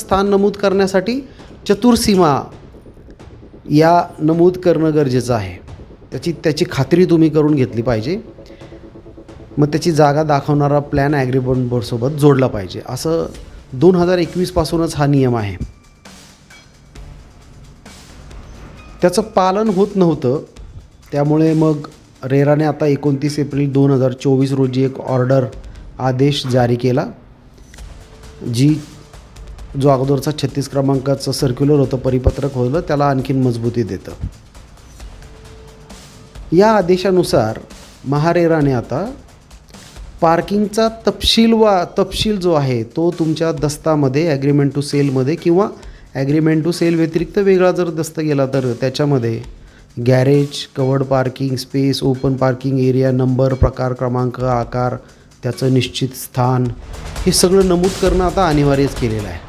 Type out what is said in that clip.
स्थान नमूद करण्यासाठी चतुर्सीमा या नमूद करणं गरजेचं आहे. त्याची त्याची खात्री तुम्ही करून घेतली पाहिजे. मग त्याची जागा दाखवणारा प्लॅन ॲग्रीबॉन्ड बोर्डसोबत जोडला पाहिजे. असं दोन हजार एकवीसपासूनच हा नियम आहे. त्याचं पालन होत नव्हतं. त्यामुळे मग रेराने आता एकोणतीस एप्रिल दोन हजार चोवीस रोजी एक ऑर्डर आदेश जारी केला जी जो अगोदरचा छत्तीस क्रमांकाचं सर्क्युलर होतं परिपत्रक होतं त्याला आणखीन मजबूती देतं. या आदेशानुसार महारेराने आता पार्किंगचा तपशील वा तपशील जो आहे तो तुमच्या दस्तामध्ये ॲग्रीमेंट टू सेलमध्ये किंवा ॲग्रीमेंट टू सेल व्यतिरिक्त वेगळा जर दस्त गेला तर त्याच्यामध्ये garage covered parking space open parking area number प्रकार क्रमांक आकार त्याचं निश्चित स्थान हे सगळं नमूद करणं आता अनिवार्यच केलेलं आहे.